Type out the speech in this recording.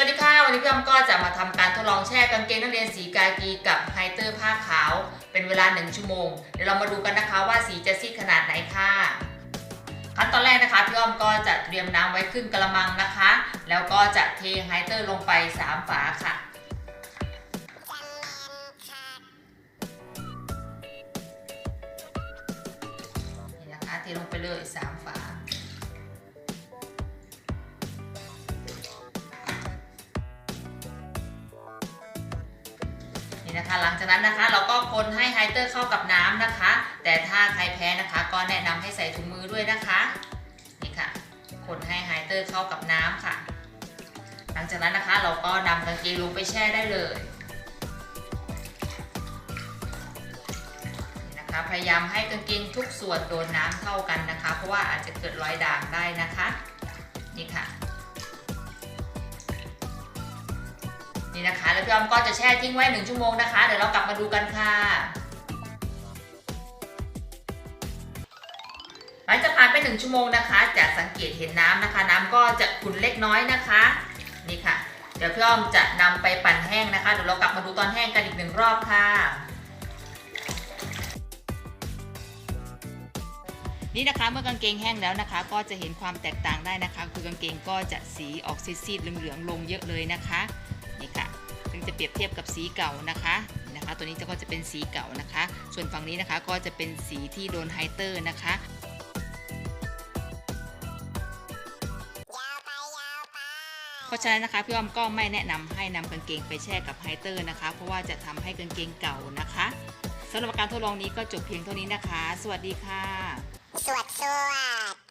วัสดีค่ะ วันนี้พี่อ้อมก็จะมาทำการทดลองแช่กางเกงนักเรียนสีกากีกับไฮเตอร์ผ้าขาว เป็นเวลา 1 ชั่วโมง เดี๋ยวเรามาดูกันนะคะว่าสีจะซีดขนาดไหนค่ะขั้นตอนแรกนะคะพี่อ้อมก็จะเตรียมน้ำไว้ครึ่งกระมังนะคะ แล้วก็จะเทไฮเตอร์ลงไป 3 ฝาค่ะนี่นะคะเทลงไปเลย 3 ฝา นี่นะคะ หลังจากนั้นนะคะเราก็คนให้ไฮเตอร์เข้ากับน้ำนะคะ แต่ถ้าใครแพ้นะคะก็แนะนำให้ใส่ถุงมือด้วยนะคะนี่ค่ะ คนให้ไฮเตอร์เข้ากับน้ำค่ะ หลังจากนั้นนะคะเราก็นำกางเกงลงไปแช่ได้เลยนี่นะคะพยายามให้กางเกงทุกส่วนโดนน้ำเท่ากันนะคะ เพราะว่าอาจจะเกิดรอยด่างได้นะคะ นี่ค่ะ นี่นะคะ แล้วพี่อ้อมก็จะแช่ทิ้งไว้หนึ่งชั่วโมงนะคะ เดี๋ยวเรากลับมาดูกันค่ะ หลังจากผ่านไปหนึ่งชั่วโมงนะคะจากสังเกตเห็นน้ำนะคะ น้ำก็จะขุ่นเล็กน้อยนะคะ นี่ค่ะ เดี๋ยวพี่อ้อมจะนำไปปั่นแห้งนะคะ เดี๋ยวเรากลับมาดูตอนแห้งกันอีกหนึ่งรอบค่ะนี่นะคะเมื่อกางเกงแห้งแล้วนะคะ ก็จะเห็นความแตกต่างได้นะคะ คือกางเกงก็จะสีออกซีดๆเหลืองๆลงเยอะเลยนะคะ จะเปรียบเทียบกับสีเก่านะคะนะคะ ตัวนี้จะก็จะเป็นสีเก่านะคะ ส่วนฝั่งนี้นะคะก็จะเป็นสีที่โดนไฮเตอร์นะคะเพราะฉะนั้นนะคะพี่อ้อมก็ไม่แนะนำให้นำกางเกงไปแช่กับไฮเตอร์นะคะ เพราะว่าจะทำให้กางเกงเก่านะคะสำหรับการทดลองนี้ก็จบเพียงเท่านี้นะคะ สวัสดีค่ะ สวัสดสวัสด